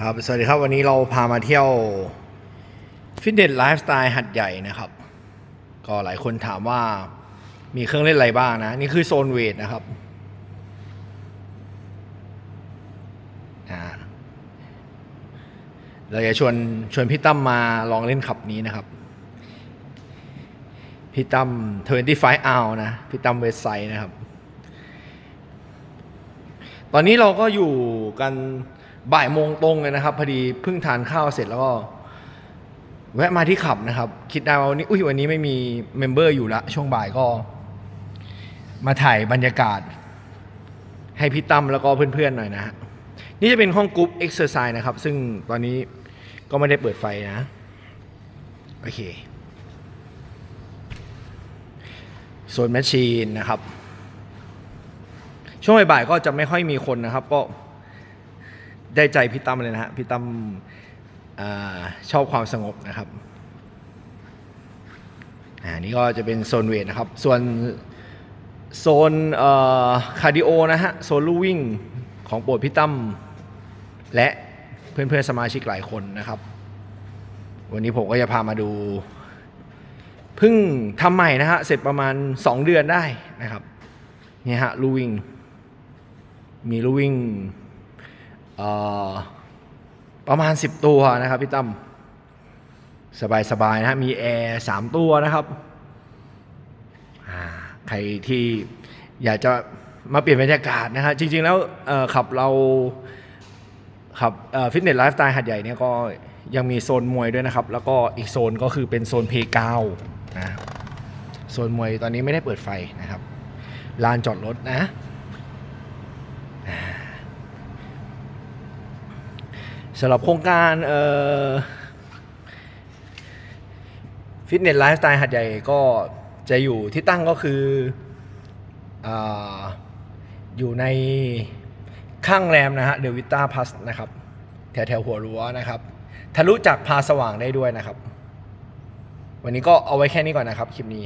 ครับ สวัสดีครับ วันนี้เราพามาเที่ยวฟิตเนสไลฟ์สไตล์หัดใหญ่นะครับ ก็หลายคนถามว่ามีเครื่องเล่นอะไรบ้างนะ นี่คือโซนเวทนะครับ เราจะชวนชวนพี่ตั้มมาลองเล่นขับนี้นะครับ พี่ตั้ม25 hour นะ พี่ตั้มเวสไซด์นะครับ ตอนนี้เราก็อยู่กัน บ่ายโมงตรงเลยนะครับ พอดีเพิ่งทานข้าวเสร็จแล้วก็แวะมาที่ขับนะครับ คิดได้ว่าวันนี้อุ้ยวันนี้ไม่มีเมมเบอร์อยู่ละช่วงบ่ายก็ มาถ่ายบรรยากาศ ให้พี่ตั้มแล้วก็เพื่อนๆหน่อยนะฮะนี่จะเป็นห้องกรุ๊ปเอ็กซ์เซอร์ไซส์นะครับ ซึ่งตอนนี้ก็ไม่ได้เปิดไฟนะ โอเคโซนแมชชีนนะครับ ช่วงบ่ายๆก็จะไม่ค่อยมีคนนะครับ ก็ ได้ใจพี่ตั้มเลยนะฮะพี่ตั้มอชอบความสงบนะครับอ่านี่ก็จะเป็นโซนเวทนะครับ ส่วนโซนคาร์ดิโอนะฮะโซนลู่วิ่งของโปรดพี่ตั้มและเพื่อนๆสมาชิกหลายคนนะครับ วันนี้ผมก็จะพามาดูเพิ่งทำใหม่นะฮะเสร็จประมาณ 2 เดือนได้นะครับนี่ฮะลู่วิ่งมีลูกวิ่ง ประมาณ 10 ตัวนะครับพี่ตั้มสบายๆนะฮะมีแอร์สามตัวนะครับใครที่อยากจะมาเปลี่ยนบรรยากาศนะฮะจริงๆแล้วขับเราขับฟิตเนสไลฟ์สไตล์หัดใหญ่เนี่ยก็ยังมีโซนมวยด้วยนะครับ แล้วก็อีกโซนก็คือเป็นโซนเพกาวนะโซนมวยตอนนี้ไม่ได้เปิดไฟนะครับลานจอดรถนะ สำหรับโครงการเอ่อฟิตเนสไลฟ์สไตล์หัดใหญ่ก็จะอยู่ที่ตั้งก็คือออยู่ในข้างแรมนะฮะเดวิต้าพัสนะครับ แถวแถวหัวรั้วนะครับ ทะลุจากพาสว่างได้ด้วยนะครับ วันนี้ก็เอาไว้แค่นี้ก่อนนะครับ คลิปนี้